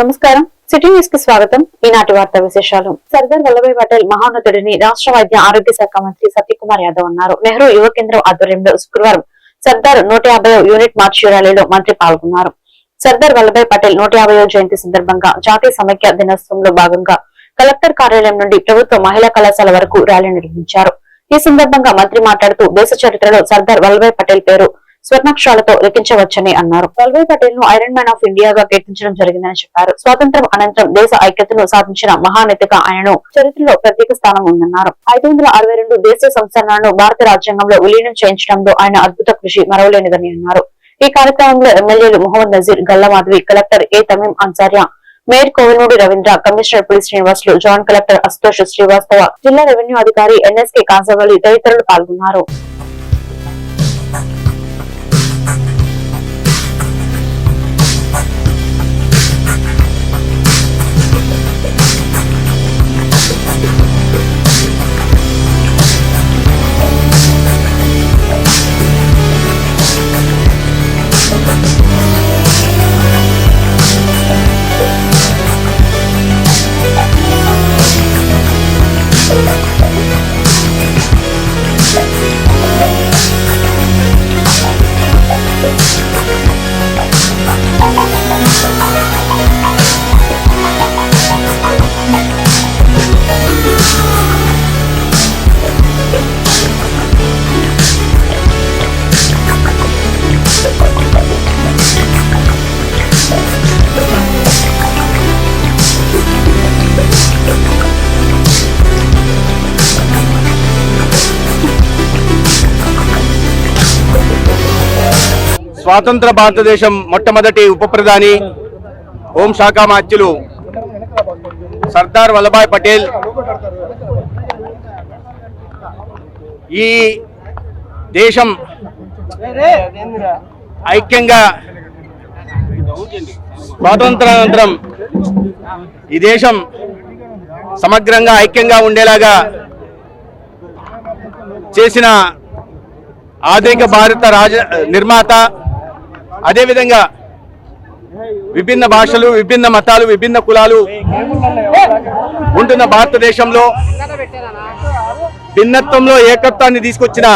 నమస్కారం. సిటీ న్యూస్కి స్వాగతం. ఈనాటి వార్తా విశేషాలు. సర్దార్ వల్లభాయ్ పటేల్ మహోన్నతుడిని రాష్ట్ర వైద్య ఆరోగ్య శాఖ మంత్రి సత్యకుమార్ యాదవ్ అన్నారు. నెహ్రూ యువ కేంద్రం ఆధ్వర్యంలో శుక్రవారం సర్దార్ నూట యాభై యూనిట్ మార్చ్ ర్యాలీలో మంత్రి పాల్గొన్నారు. సర్దార్ వల్లభాయ్ పటేల్ నూట యాభై జయంతి సందర్భంగా జాతీయ సమైక్య దినోత్సవంలో భాగంగా కలెక్టర్ కార్యాలయం నుండి ప్రభుత్వ మహిళా కళాశాల వరకు ర్యాలీ నిర్వహించారు. ఈ సందర్భంగా మంత్రి మాట్లాడుతూ దేశ చరిత్రలో సర్దార్ వల్లభాయ్ పటేల్ పేరు స్వర్ణాక్షరాలతో లెక్కించవచ్చని అన్నారు. వల్లభాయ్ పటేల్ను ఐరన్ మ్యాన్ ఆఫ్ ఇండియాగా కీర్తించడం జరిగిందని చెప్పారు. స్వాతంత్ర్యం అనంతరం దేశ ఐక్యతను సాధించిన మహానేతగా ఆయనను చరిత్రలో ప్రత్యేక స్థానం ఉందన్నారు. ఐదు వందల అరవై రెండు దేశీయ సంస్థలను భారత రాజ్యాంగంలో విలీనం చేయించడంలో ఆయన అద్భుత కృషి మరవలేనిదని అన్నారు. ఈ కార్యక్రమంలో ఎమ్మెల్యేలు Mohammed Nazeer Galla Madhavi collector A Thameem Ansariya mayor Kovinudi Ravindra commissioner Puli Srinivasulu joint collector Ashutosh Srivastava జిల్లా రెవెన్యూ అధికారి ఎన్ఎస్కే కాసవల్లి తదితరులు పాల్గొన్నారు. స్వాతంత్ర భారతదేశం మొట్టమొదటి ఉప ప్రధాని హోంశాఖ మాత్యులు సర్దార్ వల్లభాయ్ పటేల్. ఈ దేశం ఐక్యంగా స్వాతంత్రానంతరం ఈ దేశం సమగ్రంగా ఐక్యంగా ఉండేలాగా చేసిన ఆధునిక భారత రాజ నిర్మాత అదేవిధంగా విభిన్న భాషలు విభిన్న మతాలు విభిన్న కులాలు ఉంటున్న భారతదేశంలో భిన్నత్వంలో ఏకత్వాన్ని తీసుకొచ్చిన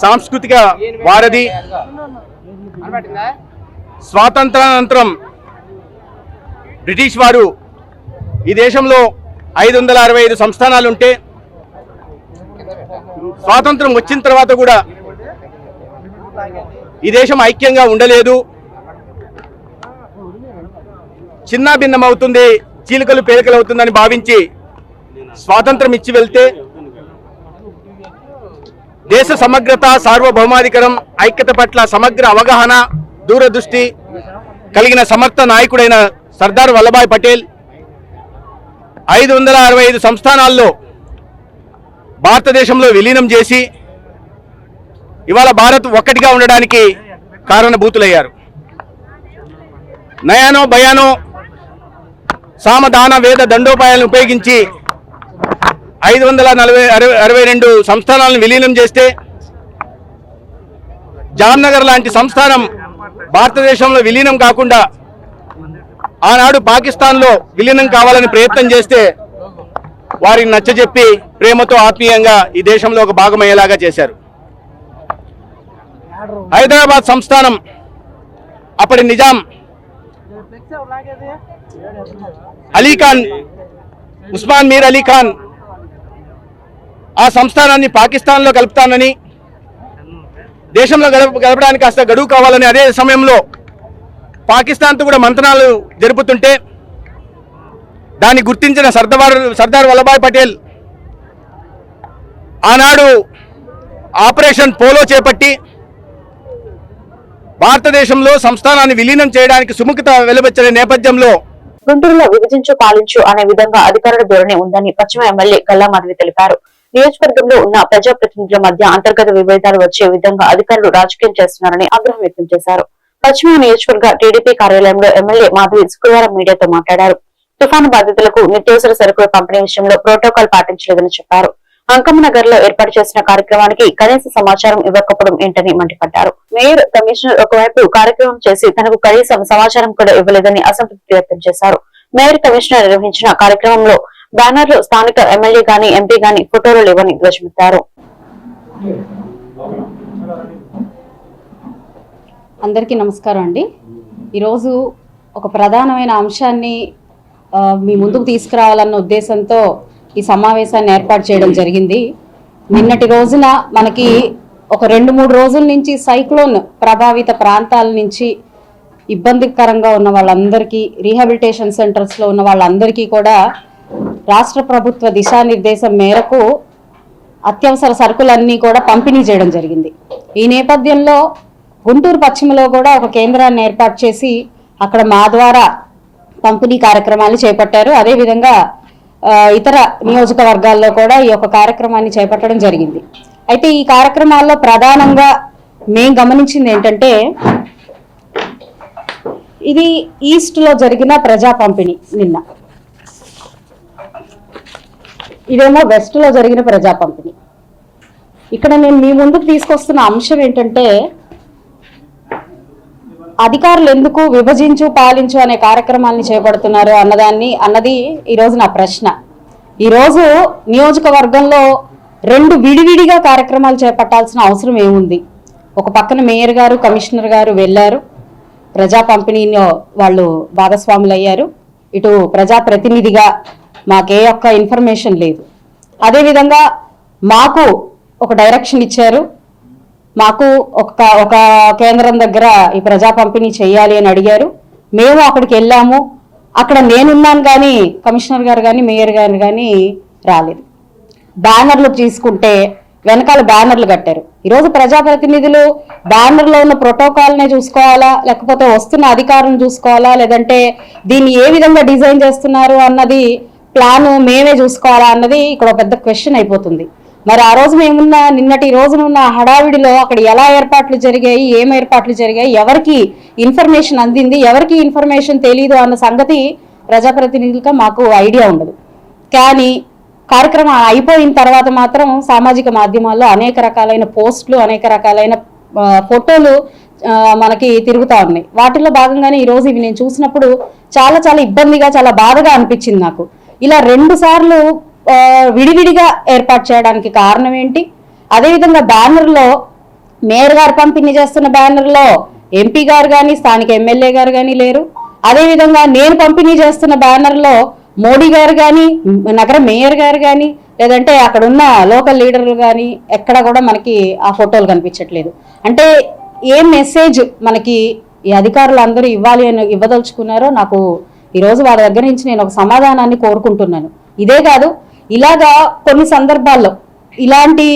సాంస్కృతిక వారధి స్వాతంత్రానంతరం బ్రిటిష్ వారు ఈ దేశంలో ఐదు వందల అరవై ఐదు సంస్థానాలు ఉంటే స్వాతంత్రం వచ్చిన తర్వాత కూడా ఈ దేశం ఐక్యంగా ఉండలేదు. చిన్న భిన్నమవుతుంది చీలికలు పేలికలు అవుతుందని భావించి స్వాతంత్రం ఇచ్చి వెళ్తే దేశ సమగ్రత సార్వభౌమాధికారం ఐక్యత పట్ల సమగ్ర అవగాహన దూరదృష్టి కలిగిన సమర్థ నాయకుడైన సర్దార్ వల్లభాయ్ పటేల్ ఐదు వందల అరవై ఐదు సంస్థానాల్లో భారతదేశంలో విలీనం చేసి ఇవాళ భారత్ ఒక్కటిగా ఉండడానికి కారణభూతులయ్యారు. నయానో భయానో సామదాన వేద దండోపాయాలను ఉపయోగించి ఐదు వందల నలభై అరవై అరవై రెండు సంస్థానాలను విలీనం చేస్తే జామ్నగర్ లాంటి సంస్థానం భారతదేశంలో విలీనం కాకుండా ఆనాడు పాకిస్తాన్లో విలీనం కావాలని ప్రయత్నం చేస్తే వారిని నచ్చజెప్పి ప్రేమతో ఆత్మీయంగా ఈ దేశంలో ఒక భాగమయ్యేలాగా చేశారు. హైదరాబాద్ సంస్థానం. అప్పటి నిజాం. అలీఖాన్ ఉస్మాన్ మీర్ అలీ ఖాన్ ఆ సంస్థానాన్ని పాకిస్తాన్లో కలుపుతానని దేశంలో గడప గడపడానికి కాస్త గడువు కావాలని అదే సమయంలో పాకిస్తాన్తో కూడా మంతనాలు జరుపుతుంటే దాన్ని గుర్తించిన సర్దార్ సర్దార్ వల్లభాయ్ పటేల్ ఆనాడు ఆపరేషన్ పోలో చేపట్టి భారతదేశంలో సంస్థానాన్ని విలీనం చేయడానికి సుముఖత వెలువచ్చిన నేపథ్యంలో గుంటూరులో విభజించు పాలించు అనే విధంగా అధికారుల ధోరణి ఉందని పశ్చిమ ఎమ్మెల్యే గల్లా మాధవి తెలిపారు. నియోజకవర్గంలో ఉన్న ప్రజాప్రతినిధుల మధ్య అంతర్గత విభేదాలు వచ్చే విధంగా అధికారులు రాజకీయం చేస్తున్నారని ఆగ్రహం వ్యక్తం చేశారు. పశ్చిమ నియోజకవర్గ టీడీపీ కార్యాలయంలో ఎమ్మెల్యే మాధవి శుక్రవారం మీడియాతో మాట్లాడారు. తుఫాను బాధితులకు నిత్యావసర సరుకుల పంపిణీ విషయంలో ప్రోటోకాల్ పాటించలేదని చెప్పారు. అంకమ్మనగర్లో ఏర్పాటు చేసిన కార్యక్రమానికి కనీస సమాచారం ఇవ్వకపోవడం ఏంటని మండిపడ్డారు. మేయర్ కమిషనర్ ఒకవైపు కార్యక్రమం చేసి తనకు కనీసం సమాచారం కూడా ఇవ్వలేదని అసంతృప్తి వ్యక్తం చేశారు. మేయర్ కమిషనర్ నిర్వహించిన కార్యక్రమంలో బ్యానర్లు స్థానిక ఎమ్మెల్యే గాని ఎంపీ గాని ఫోటోలు లేవని ధ్వజమెత్తారు. అందరికీ నమస్కారం అండి. ఈరోజు ఒక ప్రధానమైన అంశాన్ని మీ ముందుకు తీసుకురావాలన్న ఉద్దేశంతో ఈ సమావేశాన్ని ఏర్పాటు చేయడం జరిగింది. నిన్నటి రోజున మనకి ఒక రెండు మూడు రోజుల నుంచి సైక్లోన్ ప్రభావిత ప్రాంతాల నుంచి ఇబ్బందికరంగా ఉన్న వాళ్ళందరికీ రీహాబిలిటేషన్ సెంటర్స్లో ఉన్న వాళ్ళందరికీ కూడా రాష్ట్ర ప్రభుత్వ దిశానిర్దేశం మేరకు అత్యవసర సరుకులన్నీ కూడా పంపిణీ చేయడం జరిగింది. ఈ నేపథ్యంలో గుంటూరు పశ్చిమలో కూడా ఒక కేంద్రాన్ని ఏర్పాటు చేసి అక్కడ మా ద్వారా పంపిణీ కార్యక్రమాలు చేపట్టారు. అదేవిధంగా ఇతర నియోజకవర్గాల్లో కూడా ఈ యొక్క కార్యక్రమాన్ని చేపట్టడం జరిగింది. అయితే ఈ కార్యక్రమాల్లో ప్రధానంగా మేం గమనించింది ఏంటంటే ఇది ఈస్ట్లో జరిగిన ప్రజా పంపిణీ నిన్న. ఇదేమో వెస్ట్లో జరిగిన ప్రజా పంపిణీ. ఇక్కడ నేను మీ ముందుకు తీసుకొస్తున్న అంశం ఏంటంటే అధికారులు ఎందుకు విభజించు పాలించు అనే కార్యక్రమాన్ని చేపడుతున్నారు అన్నదాన్ని అన్నది ఈరోజు నా ప్రశ్న. ఈరోజు నియోజకవర్గంలో రెండు విడివిడిగా కార్యక్రమాలు చేపట్టాల్సిన అవసరం ఏముంది? ఒక పక్కన మేయర్ గారు కమిషనర్ గారు వెళ్ళారు. ప్రజా పంపిణీలో వాళ్ళు భాగస్వాములు అయ్యారు ఇటు ప్రజాప్రతినిధిగా మాకే ఒక్క ఇన్ఫర్మేషన్ లేదు. అదేవిధంగా మాకు ఒక డైరెక్షన్ ఇచ్చారు. మాకు ఒక ఒక కేంద్రం దగ్గర ఈ ప్రజా పంపిణీ చేయాలి అని అడిగారు. మేము అక్కడికి వెళ్ళాము. అక్కడ నేనున్నాను కానీ కమిషనర్ గారు కానీ మేయర్ గారు కానీ రాలేదు. బ్యానర్లు తీసుకుంటే వెనకాల బ్యానర్లు కట్టారు. ఈరోజు ప్రజాప్రతినిధులు బ్యానర్లో ఉన్న ప్రోటోకాల్నే చూసుకోవాలా లేకపోతే వస్తున్న అధికారులను చూసుకోవాలా లేదంటే దీన్ని ఏ విధంగా డిజైన్ చేస్తున్నారు అన్నది ప్లాన్ మేమే చూసుకోవాలా అన్నది ఇక్కడ ఒక పెద్ద క్వశ్చన్ అయిపోతుంది. మరి ఆ రోజు మేమున్న నిన్నటి రోజున ఉన్న హడావిడిలో అక్కడ ఎలా ఏర్పాట్లు జరిగాయి ఏం ఏర్పాట్లు జరిగాయి ఎవరికి ఇన్ఫర్మేషన్ అందింది ఎవరికి ఇన్ఫర్మేషన్ తెలీదు అన్న సంగతి ప్రజాప్రతినిధులుగా మాకు ఐడియా ఉండదు. కానీ కార్యక్రమం అయిపోయిన తర్వాత మాత్రం సామాజిక మాధ్యమాల్లో అనేక రకాలైన పోస్టులు అనేక రకాలైన ఫోటోలు మనకి తిరుగుతూ ఉన్నాయి. వాటిల్లో భాగంగానే ఈరోజు ఇవి నేను చూసినప్పుడు చాలా చాలా ఇబ్బందిగా చాలా బాధగా అనిపించింది నాకు. ఇలా రెండు సార్లు విడివిడిగా ఏర్పాటు చేయడానికి కారణం ఏంటి? అదేవిధంగా బ్యానర్లో మేయర్ గారు పంపిణీ చేస్తున్న బ్యానర్లో ఎంపీ గారు కానీ స్థానిక ఎమ్మెల్యే గారు కానీ లేరు. అదేవిధంగా నేను పంపిణీ చేస్తున్న బ్యానర్లో మోడీ గారు కానీ నగర మేయర్ గారు కానీ లేదంటే అక్కడ ఉన్న లోకల్ లీడర్లు కానీ ఎక్కడ కూడా మనకి ఆ ఫోటోలు కనిపించట్లేదు. అంటే ఏ మెసేజ్ మనకి ఈ అధికారులు అందరూ ఇవ్వాలి అని ఇవ్వదలుచుకున్నారో నాకు ఈరోజు వారి దగ్గర నుంచి నేను ఒక సమాధానాన్ని కోరుకుంటున్నాను. ఇదే కాదు ఇలాగా కొన్ని సందర్భాల్లో ఇలాంటి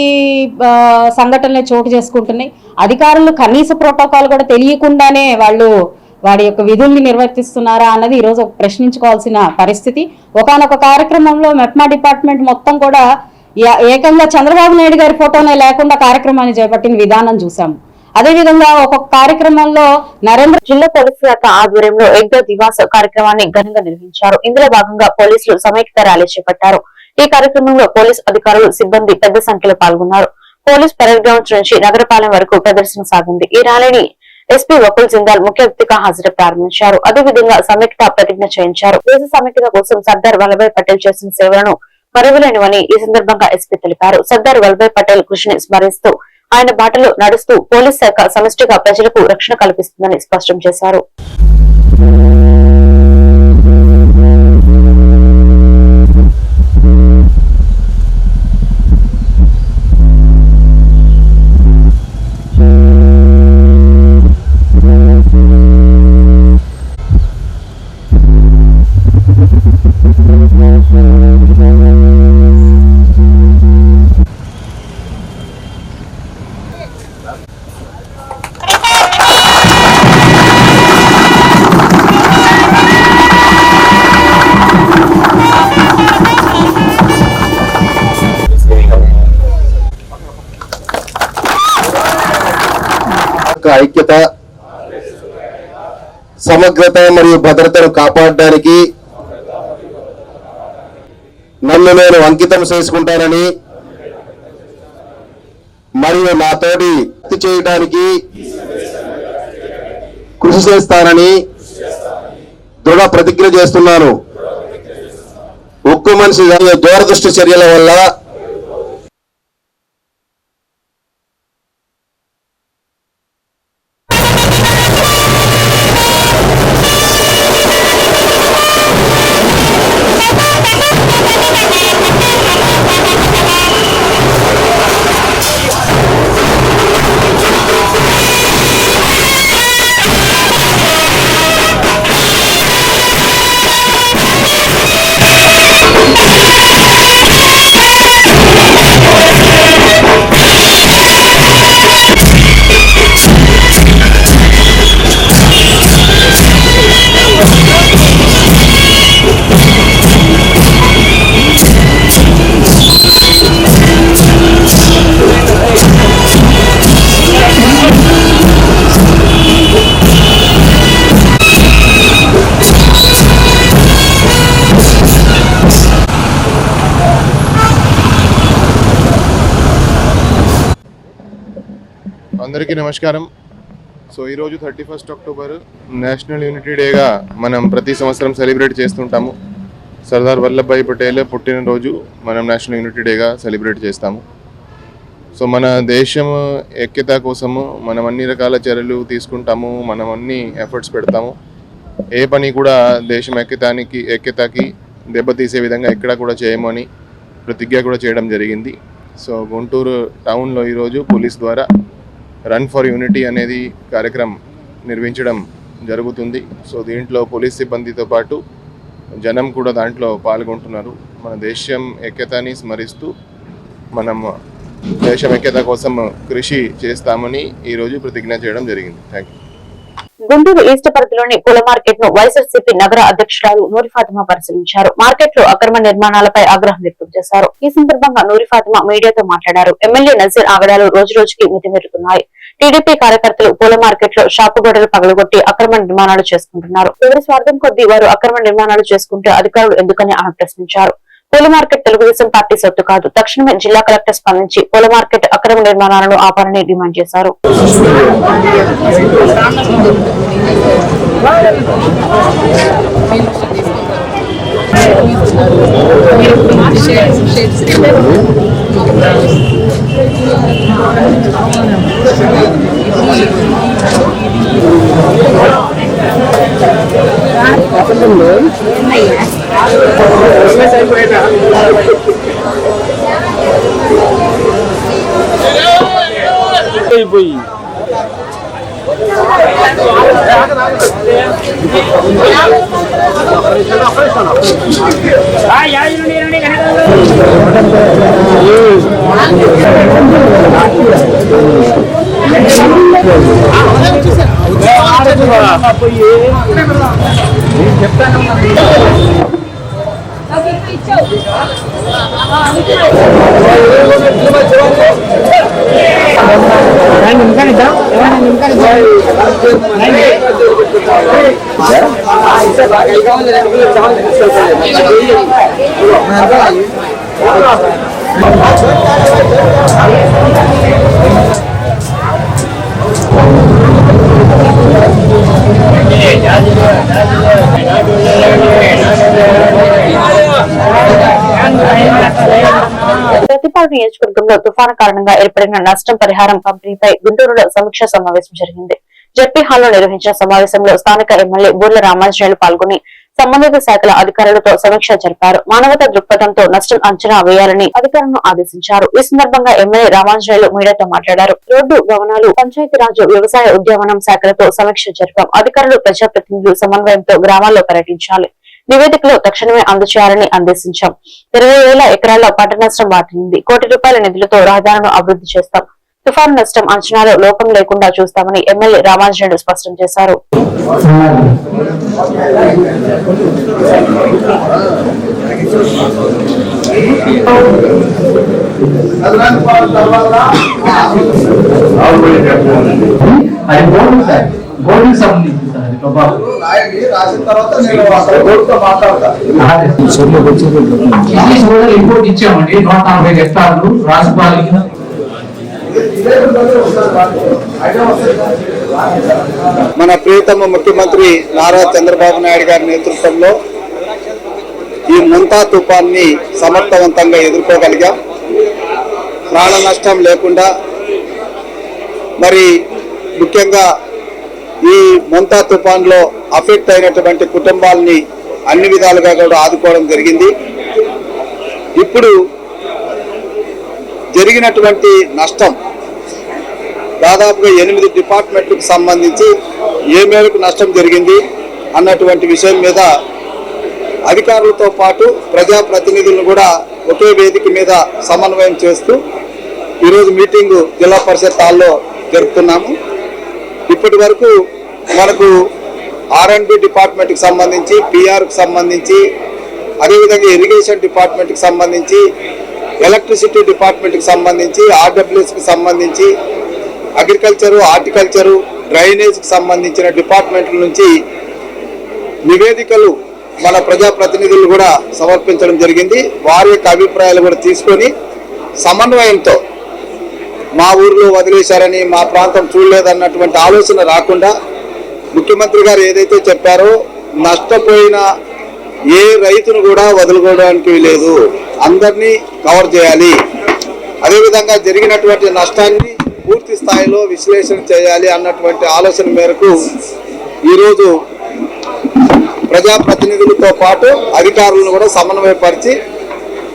సంఘటనలు చోటు చేసుకుంటున్నాయి. అధికారులు కనీస ప్రోటోకాల్ కూడా తెలియకుండానే వాళ్ళు వాడి యొక్క విధుల్ని నిర్వర్తిస్తున్నారా అన్నది ఈరోజు ఒక ప్రశ్నించుకోవాల్సిన పరిస్థితి. ఒకానొక కార్యక్రమంలో మెప్మా డిపార్ట్మెంట్ మొత్తం కూడా ఏ- ఏకంగా చంద్రబాబు నాయుడు గారి ఫోటోనే లేకుండా కార్యక్రమాన్ని చేపట్టిన విధానం చూసాము అదేవిధంగా ఒక కార్యక్రమంలో నరేంద్ర జిల్లా పోలీసు శాఖ ఆధ్వర్యంలో ఎగ్ దివాస కార్యక్రమాన్ని ఘనంగా నిర్వహించారు. ఇందులో భాగంగా పోలీసులు సమైక్యత ర్యాలీ చేపట్టారు. ఈ కార్యక్రమంలో పోలీస్ అధికారులు సిబ్బంది పెద్ద సంఖ్యలో పాల్గొన్నారు. పోలీస్ పరేడ్ గ్రౌండ్స్ నుంచి నగరపాలెం వరకు ప్రదర్శన సాగింది. ఈ ర్యాలీని ఎస్పీ వకుల్ జిందాల్ ముఖ్య అతిథిగా హాజరు ప్రారంభించారు. అదేవిధంగా సమైక్యత ప్రతిజ్ఞ చేయించారు. దేశ సమైక్యత కోసం సర్దార్ వల్లభాయ్ పటేల్ చేసిన సేవలను మరువలేనివని ఈ సందర్భంగా ఎస్పీ తెలిపారు. సర్దార్ వల్లభాయ్ పటేల్ కృషిని స్మరిస్తూ ఆయన బాటలో నడుస్తూ పోలీస్ శాఖ సమిష్టిగా ప్రజలకు రక్షణ కల్పిస్తుందని స్పష్టం చేశారు. సమగ్రత మరియు భద్రతను కాపాడడానికి నన్ను నేను అంకితం చేసుకుంటానని మరియు నాతోటి వృత్తి చేయడానికి కృషి చేస్తానని దృఢ ప్రతిజ్ఞ చేస్తున్నాను. ఉక్కు మనిషి దూరదృష్టి చర్యల వల్ల అందరికీ నమస్కారం. సో ఈరోజు thirty first October national unity డేగా మనం ప్రతి సంవత్సరం సెలబ్రేట్ చేస్తుంటాము. సర్దార్ వల్లభాయ్ పటేల్ పుట్టినరోజు మనం నేషనల్ యూనిటీ డేగా సెలబ్రేట్ చేస్తాము. సో మన దేశం ఐక్యత కోసము మనం అన్ని రకాల చర్యలు తీసుకుంటాము. మనం అన్ని ఎఫర్ట్స్ పెడతాము. ఏ పని కూడా దేశం ఐక్యతానికి ఐక్యతకి దెబ్బతీసే విధంగా ఎక్కడా కూడా చేయమని ప్రతిజ్ఞ కూడా చేయడం జరిగింది. సో గుంటూరు టౌన్లో ఈరోజు పోలీస్ ద్వారా రన్ ఫర్ యూనిటీ అనేది కార్యక్రమం నిర్వహించడం జరుగుతుంది. సో దీంట్లో పోలీస్ సిబ్బందితో పాటు జనం కూడా దాంట్లో పాల్గొంటున్నారు. మన దేశం ఐక్యతని స్మరిస్తూ మనం దేశం ఐక్యత కోసం కృషి చేస్తామని ఈరోజు ప్రతిజ్ఞ చేయడం జరిగింది. థ్యాంక్ యూ గుంటూరు ఈస్ట్ పరిధిలోని పూల మార్కెట్ను వైఎస్ఆర్సీపీ నగర అధ్యక్షురాలు నూరిఫాతిమా పరిశీలించారు. మార్కెట్లో అక్రమ నిర్మాణాలపై ఆగ్రహం వ్యక్తం చేశారు. ఈ సందర్భంగా నూరిఫాతిమా మీడియాతో మాట్లాడారు. ఎమ్మెల్యే నజీర్ ఆగడాలు రోజు రోజుకి మితిమీరుతున్నాయి. టీడీపీ కార్యకర్తలు పూల మార్కెట్లో షాపు గోడలు పగలగొట్టి అక్రమ నిర్మాణాలు చేసుకుంటున్నారు. ఎవరి స్వార్థం కొద్దీ వారు అక్రమ నిర్మాణాలు చేసుకుంటే అధికారులు ఎందుకని ఆమె ప్రశ్నించారు. పూల మార్కెట్ తెలుగుదేశం పార్టీ సొత్తు కాదు. తక్షణమే జిల్లా కలెక్టర్ స్పందించి పూల మార్కెట్ అక్రమ నిర్మాణాలను ఆపాలని డిమాండ్ చేశారు. అయిపోయి చెప్తాను రండి నిమిషానిద్దాం ఏమన్నా నిమిషానిద్దాం రండి ప్రతిపాడు నియోజకవర్గంలో తుఫాను కారణంగా ఏర్పడిన నష్టం పరిహారం పంపిణీపై గుంటూరులో సమీక్ష సమావేశం జరిగింది. జెడ్పీ హాల్లో నిర్వహించిన సమావేశంలో స్థానిక ఎమ్మెల్యే బూర్ల రామాంజనేయులు పాల్గొని సంబంధిత శాఖల అధికారులతో సమీక్ష జరిపారు. మానవత దృక్పథంతో నష్టం అంచనా వేయాలని అధికారులను ఆదేశించారు. ఈ సందర్భంగా ఎమ్మెల్యే రామాంజనేయులు మీడియాతో మాట్లాడారు. రోడ్డు భవనాలు పంచాయతీరాజు వ్యవసాయ ఉద్యానవనం శాఖలతో సమీక్ష జరిపాం. అధికారులు ప్రజాప్రతినిధులు సమన్వయంతో గ్రామాల్లో పర్యటించాలి. నివేదికలో తక్షణమే అందజేయాలని ఆదేశించాం. ఇరవై వేల ఎకరాల్లో పంట నష్టం వాటిల్లింది. కోటి రూపాయల నిధులతో రహదారులను అభివృద్ధి చేస్తాం. తుఫాను నష్టం అంచనాలో లోపం లేకుండా చూస్తామని ఎమ్మెల్యే రామాంజనేయుడు స్పష్టం చేశారు. అది బోర్డు సార్. బోర్డుకి సంబంధించి సార్ అది ప్రభావం. రాసిన తర్వాత నేను రిపోర్ట్ ఇచ్చామండి. నూట నలభై హెక్టార్లు మన ప్రియతమ ముఖ్యమంత్రి నారా చంద్రబాబు నాయుడు గారి నేతృత్వంలో ఈ ముంతా తుఫాన్ని సమర్థవంతంగా ఎదుర్కోగలిగాం. ప్రాణ నష్టం లేకుండా మరి ముఖ్యంగా ఈ ముంతా తుఫాన్లో అఫెక్ట్ అయినటువంటి కుటుంబాలని అన్ని విధాలుగా కూడా ఆదుకోవడం జరిగింది. ఇప్పుడు జరిగినటువంటి నష్టం దాదాపుగా ఎనిమిది డిపార్ట్మెంట్లకు సంబంధించి ఏ మేరకు నష్టం జరిగింది అన్నటువంటి విషయం మీద అధికారులతో పాటు ప్రజాప్రతినిధులను కూడా ఒకే వేదిక మీద సమన్వయం చేస్తూ ఈరోజు మీటింగు జిల్లా పరిషత్ హాల్లో జరుపుతున్నాము. ఇప్పటి వరకు మనకు ఆర్ అండ్ బి డిపార్ట్మెంట్కి సంబంధించి పిఆర్కి సంబంధించి అదేవిధంగా ఇరిగేషన్ డిపార్ట్మెంట్కి సంబంధించి ఎలక్ట్రిసిటీ డిపార్ట్మెంట్కి సంబంధించి ఆర్డబ్ల్యూఎస్కి సంబంధించి అగ్రికల్చరు హార్టికల్చరు డ్రైనేజ్కి సంబంధించిన డిపార్ట్మెంట్ల నుంచి నివేదికలు మన ప్రజాప్రతినిధులు కూడా సమర్పించడం జరిగింది. వారి యొక్క అభిప్రాయాలు కూడా తీసుకొని సమన్వయంతో మా ఊర్లో వదిలేశారని మా ప్రాంతం చూడలేదన్నటువంటి ఆలోచన రాకుండా ముఖ్యమంత్రి గారు ఏదైతే చెప్పారో నష్టపోయిన ఏ రైతును కూడా వదులుకోవడానికి లేదు అందరినీ కవర్ చేయాలి. అదేవిధంగా జరిగినటువంటి నష్టాన్ని పూర్తి స్థాయిలో విశ్లేషణ చేయాలి అన్నటువంటి ఆలోచన మేరకు ఈరోజు ప్రజాప్రతినిధులతో పాటు అధికారులను కూడా సమన్వయపరిచి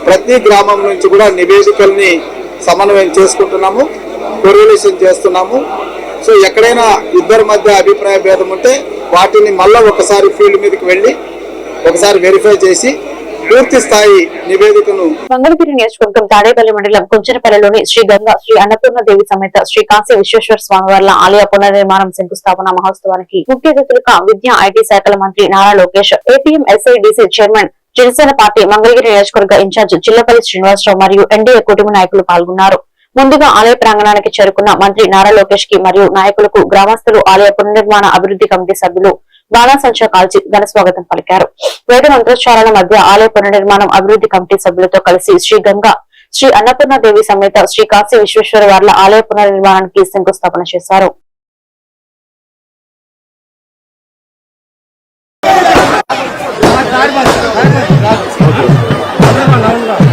ప్రతి గ్రామం నుంచి కూడా నివేదికల్ని సమన్వయం చేసుకుంటున్నాము కొరిలేషన్ చేస్తున్నాము. సో ఎక్కడైనా ఇద్దరి మధ్య అభిప్రాయ భేదం ఉంటే వాటిని మళ్ళీ ఒకసారి ఫీల్డ్ మీదకి వెళ్ళి ఒకసారి వెరిఫై చేసి పూర్తి స్థాయి నివేదికను మంగళగిరి నియోజకవర్గం తాడేపల్లి మండలం కుంచనపల్లిలోని శ్రీ గంగా శ్రీ అన్నపూర్ణ దేవి సమేత శ్రీ కాశీ విశ్వేశ్వర స్వామి వార్ల ఆలయ పునర్నిర్మాణం శంకుస్థాపన మహోత్సవానికి ముఖ్య అతిథులుగా విద్యా ఐటీ శాఖల మంత్రి Nara Lokesh APM SIDC chairman Janasena party Mangalagiri నియోజకవర్గ ఇన్ఛార్జ్ చిల్లపల్లి శ్రీనివాసరావు మరియు ఎన్డీఏ కుటుంబ నాయకులు పాల్గొన్నారు. ముందుగా ఆలయ ప్రాంగణానికి చేరుకున్న మంత్రి నారా లోకేష్కి మరియు నాయకులకు గ్రామస్తులు ఆలయ పునర్నిర్మాణ అభివృద్ధి కమిటీ సభ్యులు బాణాసంచా కాల్చి ఘన స్వాగతం పలికారు. వేద మంత్రోచ్చారణ మధ్య ఆలయ పునర్నిర్మాణం అభివృద్ధి కమిటీ సభ్యులతో కలిసి శ్రీ గంగా శ్రీ అన్నపూర్ణ దేవి సమేత శ్రీ కాశీ విశ్వేశ్వర వార్ల ఆలయ పునర్నిర్మాణానికి శంకుస్థాపన చేశారు. なんか直るから。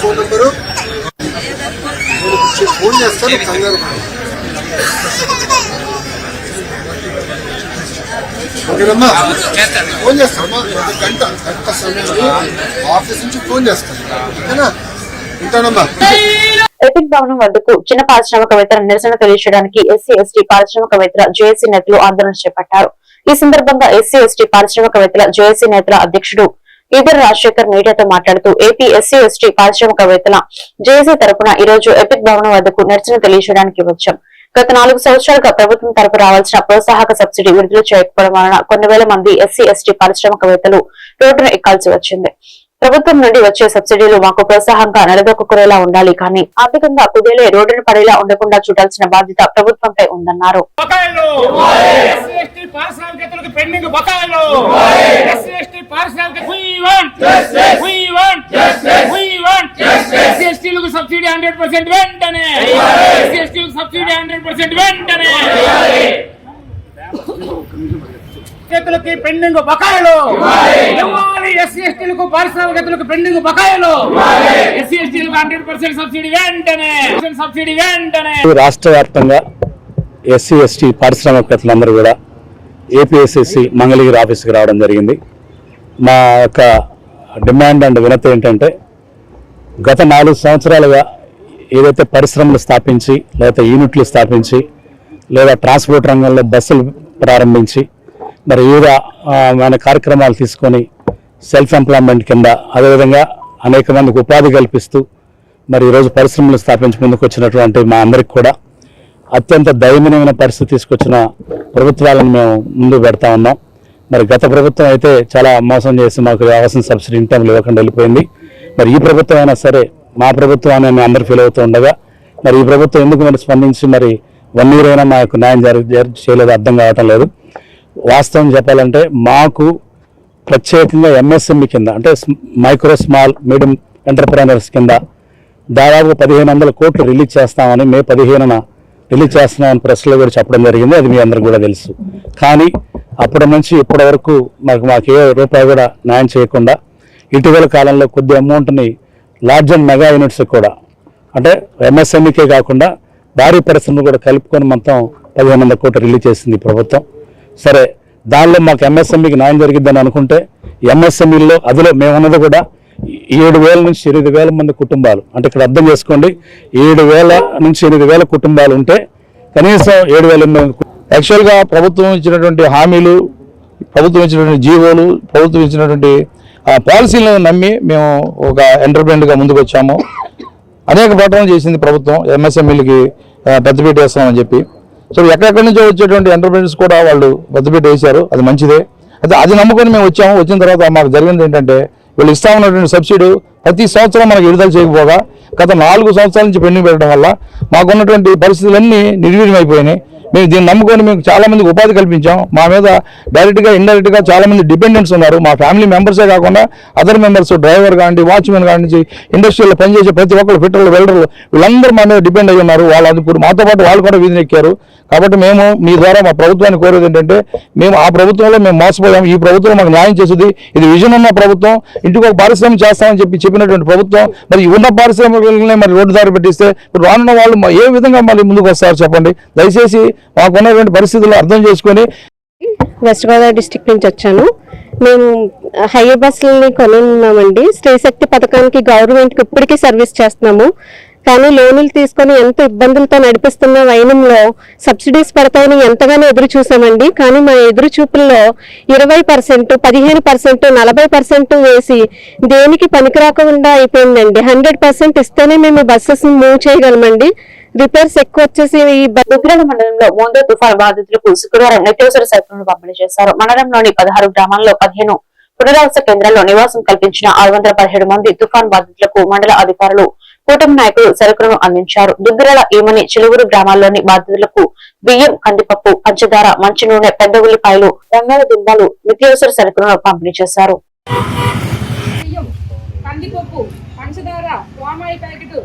ఫోన్ నెంబరు ఫోన్ చేస్తాను కంగారు ఓకేనమ్మా? ఫోన్ గంట గంట సమయంలో ఆఫీస్ నుంచి ఫోన్ చేస్తాను. ఓకేనా? ఉంటానమ్మా. ఎపిక్ భవనం వద్దకు చిన్న పారిశ్రామికవేత్తల నిరసన తెలియజేయడానికి ఎస్సీ ఎస్టీ పారిశ్రామికవేత్తల జేఏసీ నేతలు ఆందోళన చేపట్టారు. ఈ సందర్భంగా ఎస్సీ ఎస్టీ పారిశ్రామికవేత్తల జేఏసీ నేతల అధ్యక్షుడు ఇద్దరు రాజశేఖర్ మీడియాతో మాట్లాడుతూ ఏపీ ఎస్సీ ఎస్టీ పారిశ్రామికవేత్తల జేఏసీ తరపున ఈ రోజు ఎపిక్ భవనం వద్దకు నిరసన తెలియజేయడానికి వచ్చాం. గత నాలుగు సంవత్సరాలుగా ప్రభుత్వం తరపు రావాల్సిన ప్రోత్సాహక సబ్సిడీ విడుదల చేయకపోవడం వలన కొన్ని వేల మంది ఎస్సీ ఎస్టీ పారిశ్రామికవేత్తలు రోడ్డును ఎక్కాల్సి వచ్చింది. ప్రభుత్వం నుండి వచ్చే సబ్సిడీలు మాకు ప్రోత్సాహంగా నిలదొక్కునేలా ఉండాలి కానీ ఆర్థికంగా కుదేలే రోడ్డును పడేలా ఉండకుండా చూడాల్సిన బాధ్యత ప్రభుత్వంపై ఉందన్నారు. సబ్సిడీ హండ్రెడ్ పర్సెంట్ వెంటనే! సబ్సిడీ హండ్రెడ్ పర్సెంట్ వెంటనే! చేతులకి పెండింగ్ బకాయిలు. ఇవ్వాలి. ఎస్సీ ఎస్టీలకు పారిశ్రామికతలకు పెండింగ్ బకాయిలు. ఎస్సీ ఎస్టీలకు హండ్రెడ్ పర్సెంట్ సబ్సిడీ వెంటనే. సబ్సిడీ వెంటనే. రాష్ట్ర వ్యాప్తంగా ఎస్సీ ఎస్టీ పారిశ్రామికవేత్తలందరూ కూడా ఏపీఎస్ఎస్సి మంగళగిరి ఆఫీస్కి రావడం జరిగింది. మా యొక్క డిమాండ్ అండ్ వినతి ఏంటంటే గత నాలుగు సంవత్సరాలుగా ఏదైతే పరిశ్రమలు స్థాపించి లేదా యూనిట్లు స్థాపించి లేదా ట్రాన్స్పోర్ట్ రంగంలో బస్సులు ప్రారంభించి మరి వివిధ మన కార్యక్రమాలు తీసుకొని సెల్ఫ్ ఎంప్లాయ్మెంట్ కింద అదేవిధంగా అనేక మందికి ఉపాధి కల్పిస్తూ మరి ఈరోజు పరిశ్రమలు స్థాపించి ముందుకు వచ్చినటువంటి మా అందరికి కూడా అత్యంత దయనీయమైన పరిస్థితి తీసుకొచ్చిన ప్రభుత్వాలను మేము ముందు పెడతా ఉన్నాం. మరి గత ప్రభుత్వం అయితే చాలా మోసం చేసి మాకు రావాల్సిన సబ్సిడీ ఇన్ టైంలో ఇవ్వకుండా వెళ్ళిపోయింది. మరి ఈ ప్రభుత్వం అయినా సరే మా ప్రభుత్వం అని మేము అందరూ ఫీల్ అవుతూ ఉండగా మరి ఈ ప్రభుత్వం ఎందుకు మరి స్పందించి మరి వన్ ఇయర్ అయినా మాకు న్యాయం జరి జరి- చేయలేదు అర్థం కావటం లేదు. వాస్తవం చెప్పాలంటే మాకు ప్రత్యేకంగా ఎంఎస్ఎంఈ కింద అంటే మైక్రో స్మాల్ మీడియం ఎంటర్ప్రైనర్స్ కింద దాదాపు పదిహేను వందల కోట్లు రిలీజ్ చేస్తామని మే పదిహేనున రిలీజ్ చేస్తున్నామని ప్రెస్లో కూడా చెప్పడం జరిగింది. అది మీ అందరికి కూడా తెలుసు. కానీ అప్పటి నుంచి ఇప్పటి వరకు మాకు మాకు ఏ రూపాయి కూడా న్యాయం చేయకుండా ఇటీవల కాలంలో కొద్ది అమౌంట్ని లార్జ్ అండ్ మెగా యూనిట్స్ కూడా అంటే ఎంఎస్ఎంఈకే కాకుండా భారీ పరిశ్రమలు కూడా కలుపుకొని మొత్తం పదిహేను వందల కోట్లు రిలీజ్ చేసింది ప్రభుత్వం. సరే దానిలో మాకు ఎంఎస్ఎంఈకి న్యాయం జరిగిద్దని అనుకుంటే ఎంఎస్ఎంఈలో అదిలో మేమున్నది కూడా ఏడు వేల నుంచి ఎనిమిది వేల మంది కుటుంబాలు. అంటే ఇక్కడ అర్థం చేసుకోండి ఏడు వేల నుంచి ఎనిమిది వేల కుటుంబాలు ఉంటే కనీసం ఏడు వేల ఎనిమిది యాక్చువల్గా ప్రభుత్వం ఇచ్చినటువంటి హామీలు ప్రభుత్వం ఇచ్చినటువంటి జీవోలు ప్రభుత్వం ఇచ్చినటువంటి ఆ, పాలసీలను నమ్మి మేము ఒక ఎంటర్ప్రైనర్గా ముందుకు వచ్చాము అనేక ప్రకటనలు చేసింది ప్రభుత్వం ఎంఎస్ఎంఈలకి పెద్దపీట వేస్తామని చెప్పి. సో ఎక్కడెక్కడి నుంచో వచ్చేటువంటి ఎంటర్ప్రైనర్స్ కూడా వాళ్ళు పెద్దపీట వేశారు. అది మంచిదే. అయితే అది నమ్ముకొని మేము వచ్చాము. వచ్చిన తర్వాత మాకు జరిగింది ఏంటంటే వీళ్ళు ఇస్తా ఉన్నటువంటి సబ్సిడీ ప్రతి సంవత్సరం మనకు విడుదల చేయకపోగా గత నాలుగు సంవత్సరాల నుంచి పెండింగ్ పెట్టడం వల్ల మాకున్నటువంటి పరిస్థితులన్నీ నిర్వీర్యమైపోయినాయి. మేము దీన్ని నమ్ముకొని మేము చాలా మందికి ఉపాధి కల్పించాం. మా మీద డైరెక్ట్గా ఇండైరెక్ట్గా చాలా మంది డిపెండెంట్స్ ఉన్నారు. మా ఫ్యామిలీ మెంబర్సే కాకుండా అదర్ మెంబర్స్ డ్రైవర్ కానివ్వండి వాచ్మెన్ కానించి ఇండస్ట్రీలో పనిచేసే ప్రతి ఒక్కరు ఫిట్టర్లు వెల్డర్లు వీళ్ళందరూ మా మీద డిపెండ్ అయ్యి ఉన్నారు. వాళ్ళు అది మాతో పాటు వాళ్ళు కూడా వీధిని ఎక్కారు. కాబట్టి మేము మీ ద్వారా మా ప్రభుత్వాన్ని కోరేది ఏంటంటే మేము ఆ ప్రభుత్వంలో మేము మోసపోయాము ఈ ప్రభుత్వం మాకు న్యాయం చేసేది. ఇది విజన్ ఉన్న ప్రభుత్వం. ఇంటికి ఒక పారిశ్రామిక చేస్తామని చెప్పి చెప్పినటువంటి ప్రభుత్వం. మరి ఉన్న పారిశ్రామికలనే మరి రోడ్డు దారి పెట్టిస్తే ఇప్పుడు రానున్న వాళ్ళు ఏ విధంగా మళ్ళీ ముందుకు వస్తారు చెప్పండి? దయచేసి మాకున్నటువంటి పరిస్థితులు అర్థం చేసుకొని వెస్ట్ గోదావరి డిస్టిక్ నుంచి వచ్చాను. మేము హైయర్ బస్సులని కొని ఉన్నామండి స్త్రీ శక్తి పథకానికి గవర్నమెంట్కి ఇప్పటికీ సర్వీస్ చేస్తున్నాము. కానీ లోన్లు తీసుకొని ఎంత ఇబ్బందులతో నడిపిస్తున్న వైనంలో సబ్సిడీస్ పడతాయని ఎంతగానో ఎదురు చూసామండి. కానీ మా ఎదురు చూపుల్లో ఇరవై పర్సెంట్ పదిహేను పర్సెంట్ నలభై పర్సెంట్ వేసి దేనికి పనికిరాకుండా అయిపోయిందండి. హండ్రెడ్ పర్సెంట్ ఇస్తేనే మేము బస్సెస్ మూవ్ చేయగలమండి. రిపేర్స్ ఎక్కువ వచ్చేసి దుగ్గిరాల మండలంలో మోందో తుఫాను బాధితులకు శుక్రవారం నిత్యావసర సరుకులను పంపిణీ చేశారు. మండలంలోని పదహారు గ్రామాల్లో పదిహేను పునరావాస కేంద్రాల్లో నివాసం కల్పించిన ఆరు మంది తుఫాన్ బాధితులకు మండల అధికారులు కూటమి నాయకులు సరుకులను అందించారు. దుగ్గిరాల ఈమని చిలువురు గ్రామాల్లోని బాధితులకు బియ్యం కందిపప్పు పంచదార మంచి నూనె పెద్ద ఉల్లిపాయలు బంగాళదుంపలు నిత్యావసర సరుకులను పంపిణీ చేశారు. కందిపప్పు పంచదార ప్యాకెట్.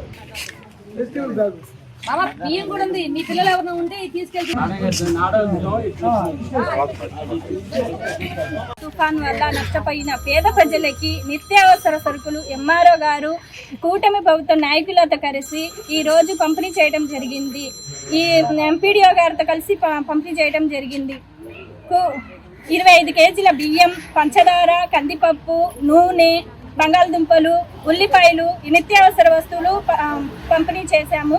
మామ బియ్యం కూడా ఉంది. మీ పిల్లలు ఎవరైనా ఉంటే తీసుకెళ్తే తుఫాన్ వల్ల నష్టపోయిన పేద ప్రజలకి నిత్యావసర సరుకులు ఎంఆర్ఓ గారు కూటమి ప్రభుత్వ నాయకులతో కలిసి ఈ రోజు పంపిణీ చేయడం జరిగింది. ఈ ఎంపీడీఓ గారితో కలిసి ప- పంపిణీ చేయడం జరిగింది. ఇరవై ఐదు కేజీల బియ్యం పంచదార కందిపప్పు నూనె బంగాళదుంపలు ఉల్లిపాయలు ఈ నిత్యావసర వస్తువులు ప- పంపిణీ చేశాము.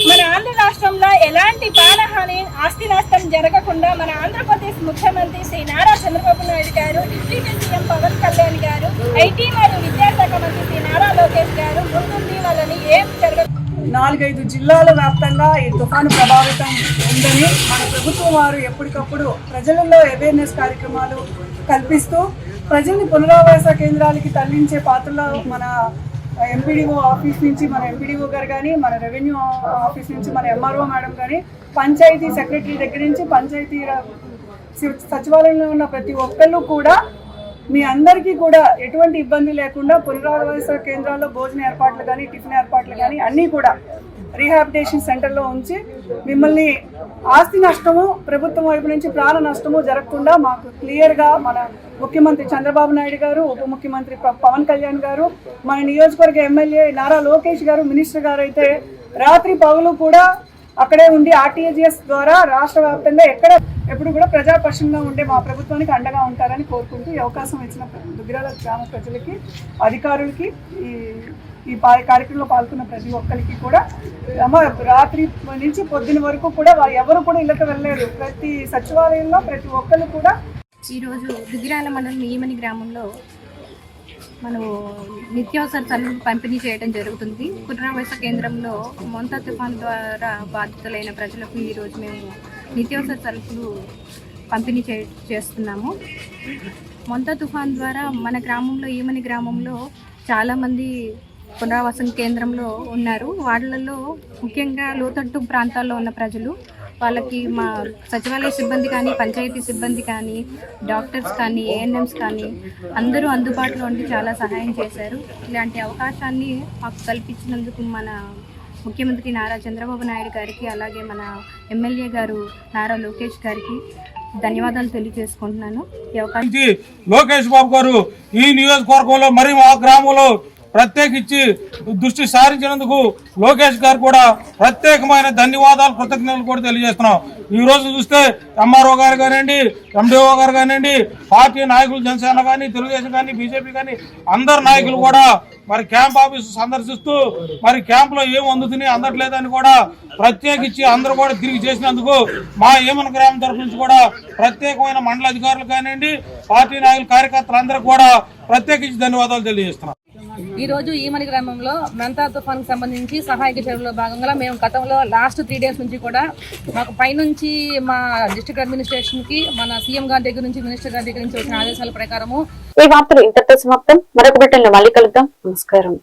మన ఆంధ్ర రాష్ట్రంలో ఎలాంటి ప్రాణహాని ఆస్తి నష్టం జరగకుండా మన ఆంధ్రప్రదేశ్ ముఖ్యమంత్రి శ్రీ నారా చంద్రబాబు నాయుడు గారు డిప్యూటీ సీఎం పవన్ కళ్యాణ్ గారు ఐటీ మరియు విద్యాశాఖ మంత్రి శ్రీ నారా లోకేష్ గారు ముందుండి వాళ్ళని ఏం జరగ నాలుగైదు జిల్లాల వ్యాప్తంగా ఈ తుఫాను ప్రభావితం ఉందని మన ప్రభుత్వం వారు ఎప్పటికప్పుడు ప్రజలలో అవేర్నెస్ కార్యక్రమాలు కల్పిస్తూ ప్రజల్ని పునరావాస కేంద్రాలకి తరలించే పాత్రలో మన ఎంపీడీఓ ఆఫీస్ నుంచి మన ఎంపీడీఓ గారు కానీ మన రెవెన్యూ ఆఫీస్ నుంచి మన ఎంఆర్ఓ మేడం కానీ పంచాయతీ సెక్రటరీ దగ్గర నుంచి పంచాయతీ సచివాలయంలో ఉన్న ప్రతి ఒక్కళ్ళు కూడా మీ అందరికీ కూడా ఎటువంటి ఇబ్బంది లేకుండా పునరావాస కేంద్రాల్లో భోజన ఏర్పాట్లు కానీ టిఫిన్ ఏర్పాట్లు కానీ అన్నీ కూడా రీహాబిటేషన్ సెంటర్లో ఉంచి మిమ్మల్ని ఆస్తి నష్టము ప్రభుత్వం వైపు నుంచి ప్రాణ నష్టము జరగకుండా మాకు క్లియర్గా మన ముఖ్యమంత్రి చంద్రబాబు నాయుడు గారు ఉప ముఖ్యమంత్రి ప- పవన్ కళ్యాణ్ గారు మన నియోజకవర్గ ఎమ్మెల్యే నారా లోకేష్ గారు మినిస్టర్ గారు అయితే రాత్రి పగులు కూడా అక్కడే ఉండి ఆర్టీజీఎస్ ద్వారా రాష్ట్ర వ్యాప్తంగా ఎక్కడ ఎప్పుడు కూడా ప్రజాపక్షంగా ఉండే మా ప్రభుత్వానికి అండగా ఉంటారని కోరుకుంటూ ఈ అవకాశం ఇచ్చిన దుగ్గిరాల గ్రామ ప్రజలకి అధికారులకి ఈ ఈ పా- కార్యక్రమంలో పాల్గొన్న ప్రతి ఒక్కరికి కూడా అమ్మ రాత్రి నుంచి పొద్దున వరకు కూడా వారు ఎవరు కూడా ఇళ్ళకి వెళ్ళలేదు ప్రతి సచివాలయంలో ప్రతి ఒక్కరు కూడా ఈరోజు దుగ్గిరాల మండలం ఈమని గ్రామంలో మనము నిత్యావసర సరుకులు పంపిణీ చేయడం జరుగుతుంది. పునరావాస కేంద్రంలో మొంత తుఫాన్ ద్వారా బాధితులైన ప్రజలకు ఈరోజు మేము నిత్యావసర సరుకులు పంపిణీ చే చేస్తున్నాము. మొంత తుఫాన్ ద్వారా మన గ్రామంలో ఈమని గ్రామంలో చాలామంది పునరావాసం కేంద్రంలో ఉన్నారు. వాళ్ళలో ముఖ్యంగా లోతట్టు ప్రాంతాల్లో ఉన్న ప్రజలు వాళ్ళకి మా సచివాలయ సిబ్బంది కానీ పంచాయతీ సిబ్బంది కానీ డాక్టర్స్ కానీ ఏఎన్ఎంస్ కానీ అందరూ అందుబాటులో ఉండి చాలా సహాయం చేశారు. ఇలాంటి అవకాశాన్ని మాకు కల్పించినందుకు మన ముఖ్యమంత్రి నారా చంద్రబాబు నాయుడు గారికి అలాగే మన ఎమ్మెల్యే గారు నారా లోకేష్ గారికి ధన్యవాదాలు తెలియజేసుకుంటున్నాను. ఈ అవకాశం లోకేష్ బాబు గారు ఈ నియోజకవర్గంలో మరియు మా గ్రామంలో ప్రత్యేకించి దృష్టి సారించినందుకు లోకేష్ గారు కూడా ప్రత్యేకమైన ధన్యవాదాలు కృతజ్ఞతలు కూడా తెలియజేస్తున్నాం. ఈ రోజు చూస్తే ఎంఆర్ఓ గారు కానివ్వండి ఎండిఓ గారు కానివ్వండి పార్టీ నాయకులు జనసేన కానీ తెలుగుదేశం కానీ బీజేపీ కానీ అందరు నాయకులు కూడా మరి క్యాంప్ ఆఫీస్ సందర్శిస్తూ మరి క్యాంప్లో ఏం అందుతున్నాయి అందట్లేదని కూడా ప్రత్యేకించి అందరూ కూడా తిరిగి చేసినందుకు మా ఏమన గ్రామం తరఫు నుంచి కూడా ప్రత్యేకమైన మండల అధికారులు కానివ్వండి పార్టీ నాయకులు కార్యకర్తలు అందరూ కూడా ప్రత్యేకించి ధన్యవాదాలు తెలియజేస్తున్నాం. ఈ రోజు ఈమని గ్రామంలో మెంతా తుఫాన్ సంబంధించి సహాయక చర్యలో భాగంగా మేము గతంలో లాస్ట్ త్రీ డేస్ నుంచి కూడా మాకు పైనుంచి మా డిస్ట్రిక్ట్ అడ్మినిస్ట్రేషన్కి మన సీఎం గారి దగ్గర నుంచి మినిస్టర్ గారి దగ్గర నుంచి వచ్చిన ఆదేశాల ప్రకారము ఈ వార్తలు ఇంతటితో సమాప్తం. మరొక బ్రిటన్లో మళ్ళీ కలుద్దాం. నమస్కారం.